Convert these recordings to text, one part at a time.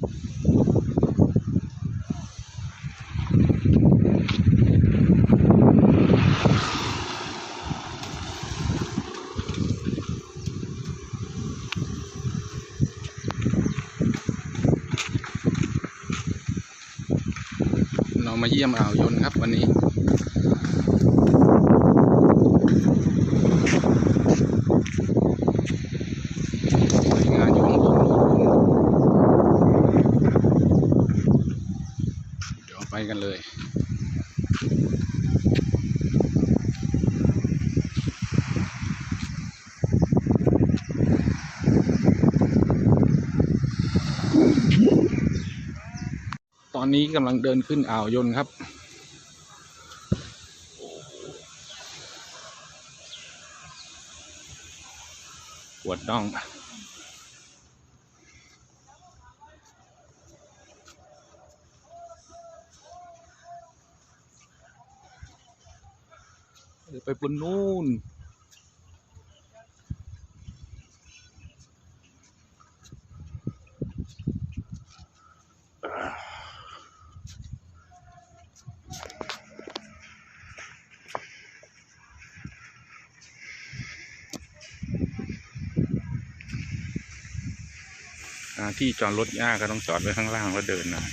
เรามาเยี่ยมอ่าวยน์ครับวันนี้ งานอยู่ข้างบนเดี๋ยวไป กันเลย ตอนนี้กำลังเดินขึ้นอ่าวยนครับปวดน่อง เดี๋ยว ไปบนนู่นที่จอดรถยากก็ต้องจอดไว้ข้างล่างแล้วเดินนะ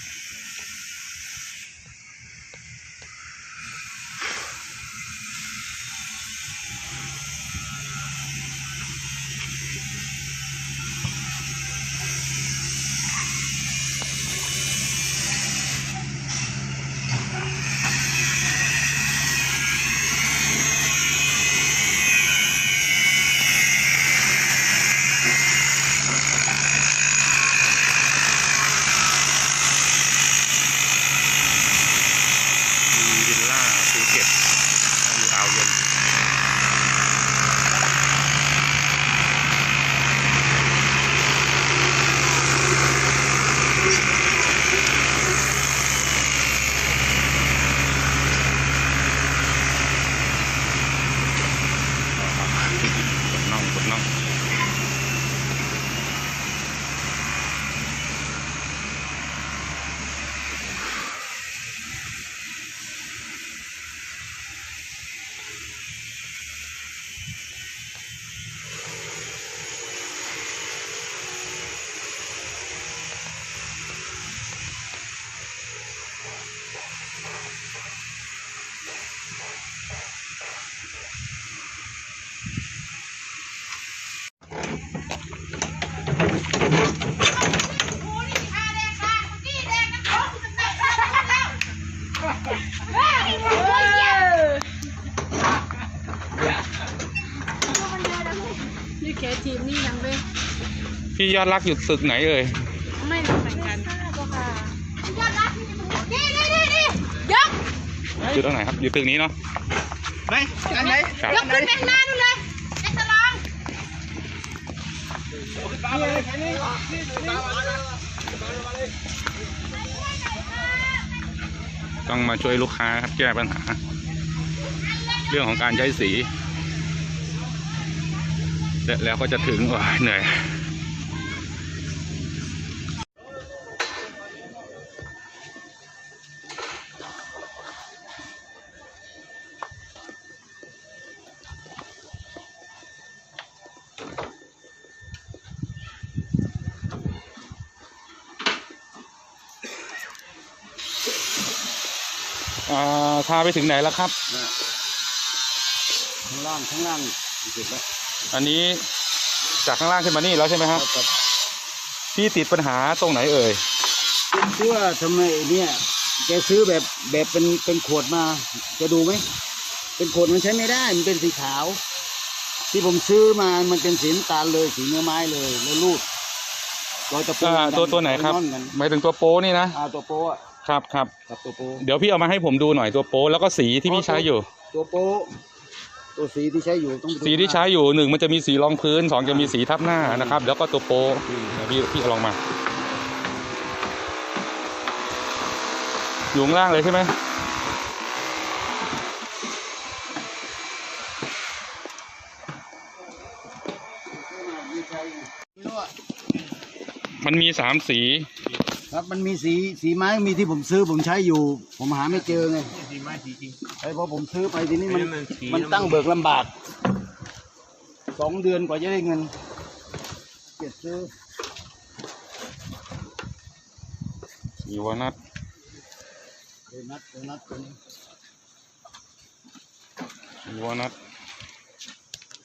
พี่ยอดรักอยู่ตึกไหนเอ่ย ไม่รู้เหมือนกันนี่นี่นี่นี่ยกอยู่ตรงไหนครับ อยู่ตึกนี้เนาะไหนอันไหนครับยกขึ้นไปข้างหน้านู่นเลยไอ้สลองต้องมาช่วยลูกค้าครับแก้ปัญหา เรื่องของการใช้สีเสร็จแล้วก็จะถึงว้ายเหนื่อย อ่าทาไปถึงไหนแล้วครับ ข้างล่างข้างล่างเสร็จแล้วอันนี้จากข้างล่างขึ้นมานี่แล้วใช่ไหมครับ ครับพี่ติดปัญหาตรงไหนเอ่ยที่ว่าทำไมเนี่ยแกซื้อแบบแบบเป็นเป็นขวดมาจะดูไหมเป็นขวดมันใช้ไม่ได้มันเป็นสีขาว ที่ผมซื้อมามันเป็นสีน้ำตาลเลยสีเนื้อไม้เลยแล้วรูดรอยตะปูอ่าตัวตัวไหนครับร่อนกันหมายถึงตัวโป้นี่นะ อ่าตัวโป๊ะ ครับครับกับตัวโป๊ะเดี๋ยวพี่เอามาให้ผมดูหน่อยตัวโป้แล้วก็สีที่พี่ใช้อยู่ ตัวโป๊ะตัวสีที่ใช้อยู่ต้องไปดูสีที่ใช้อยู่หนึ่งมันจะมีสีรองพื้นสองจะมีสีทับหน้านะครับ แล้วก็ตัวโป้เดี๋ยวพี่พี่เอาลองมาอยู่ข้างล่างเลยใช่ไหมไม่รู้อะมันมีสามสี ครับมันมีสีสีไม้มีที่ผมซื้อผมใช้อยู่ ผมหาไม่เจอไงสีไม้สีจริงไอ้พอผมซื้อไปทีนี้มันไอ้นั่นมันสีมันตั้งเบิกลำบากสองเดือนกว่าจะได้เงินเก็บซื้อสีวอลนัทเดนัทเดนัทตัวนี้สีวอลนัท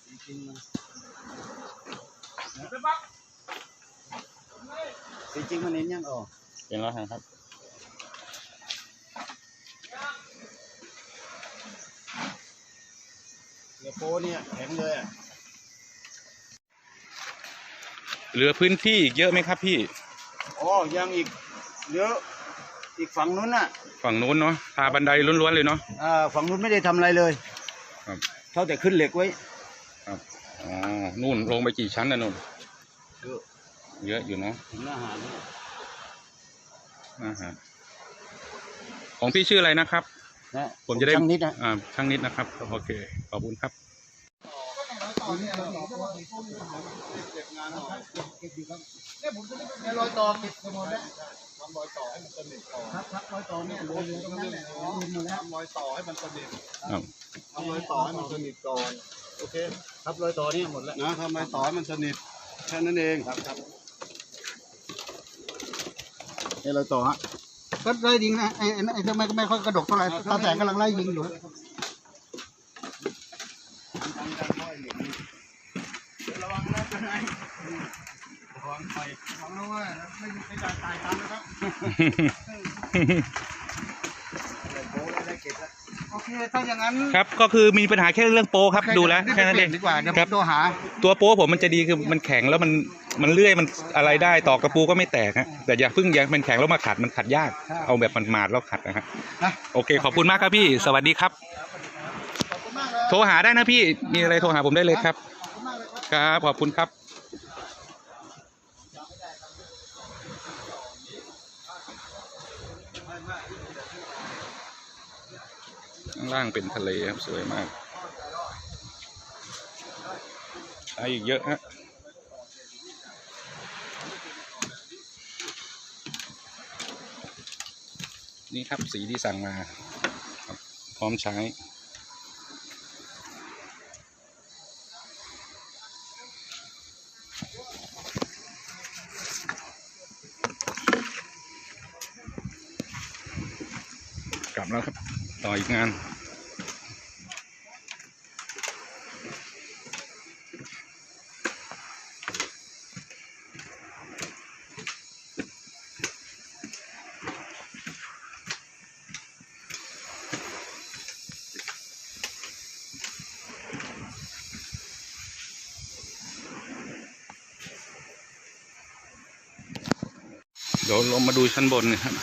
จริงๆมันจริงๆมันเน้นยังออก เป็นแล้วครับเดี๋ยวโปเนี่ยแข็งเลยอะเหลือพื้นที่อีกเยอะไหมครับพี่อ๋อยังอีกเยอะอีกฝั่งนู้นน่ะ ฝั่งนู้นเนาะทาบันไดล้วนๆเลยเนาะอ่าฝั่งนู้นไม่ได้ทำอะไรเลย ครับเท่าแต่ขึ้นเหล็กไว้ครับอ๋อนู่นลงไปกี่ชั้นนะนู่นเยอะเยอะอยู่เนาะ ถึงหน้าหาดเนี่ย อาหารของพี่ชื่ออะไรนะครับ นะผมจะได้ช่างนิดนะ อ่าช่างนิดนะครับ โอเค ขอบคุณครับ เนี่ยรอยต่อเก็บหมดแล้วทำรอยต่อให้มันสนิทก่อนครับครับรอยต่อเนี่ยเหลืออยู่ตรงนั้นแหละเหลือหมดแล้วทำรอยต่อให้มันสนิทครับทำรอยต่อให้มันสนิทก่อน โอเค ครับรอยต่อเนี่ยหมดแล้ว นะทำรอยต่อให้มันสนิทแค่นั้นเองครับ ครับเนี่ยรอยต่อฮะก็ไล่ยิงนะไอ้ไอ้ไอ้ทำไมก็ไม่ค่อยกระดกเท่าไหร่ตาแสงกำลังไล่ยิงอยู่ระวังนะเจ้านายระวังไฟระวังนะว่าไม่ไม่ได้ตายตามนะครับโอเคถ้าอย่างนั้นครับก็คือมีปัญหาแค่เรื่องโป้ครับดูแล้วแค่นั้นเองดีกว่าเดี๋ยวคผรับมโทรหาตัวโป้ผมมันจะดีคือมันแข็งแล้วมัน มันเลื่อยมันอะไรได้ตอกกระปูก็ไม่แตกฮะแต่อย่าเพิ่งอย่ามันแข็งแล้วมาขัดมันขัดยาก เอาแบบมันหมาดแล้วขัดนะฮะโอเค ขอบคุณมากครับพี่ สวัสดีครับ โทรหาได้นะพี่มีอะไรโทรหาผมได้เลยครับ ครับ ขอบคุณครับข้างล่างเป็นทะเลครับ สวยมากใช้อีกเยอะฮะ นี่ครับสีที่สั่งมาพร้อมใช้กลับแล้วครับ ต่ออีกงาน เดี๋ยวลงมาดูชั้นบนนะครับ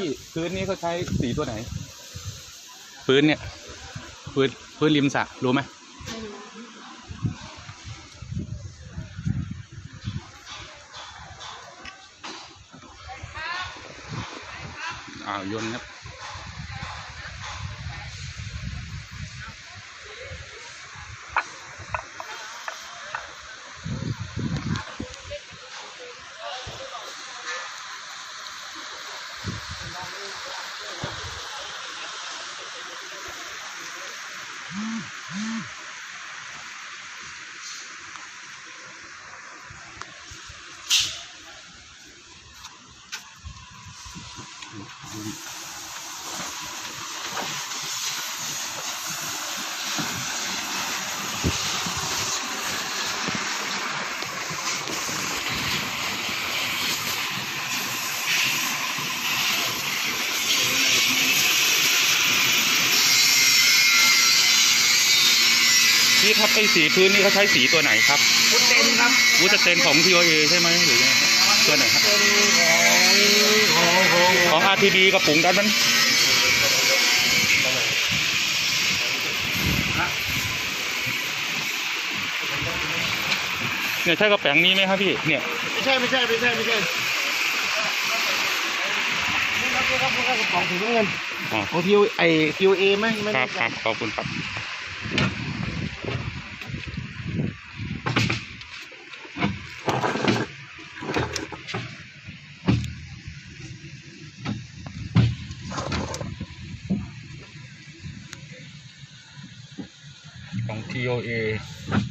พี่พื้นนี้เขาใช้สีตัวไหน พื้นเนี่ย พื้นพื้นริมสระรู้ไหมอ่าวยนต์ครับ Mm-hmm. ครับไอ้สีพื้นนี่เขาใช้สีตัวไหนครับพุทเต็นครับวูดสเตนของ TOA ใช่ไหมหรือไงครับตัวไหนครับเป็นของของของของ RTB กับปุ๋งกันมันเนี่ยใช่กระแปงนี้ไหมครับพี่เนี่ยไม่ใช่ไม่ใช่ไม่ใช่ไม่ใช่นี่ครับนี่ครับนี่ครับของถุงเงินอ๋อของทิวไอทิวเอไหมไม่ครัแน่บใจครับขอบคุณครับ ของ TOA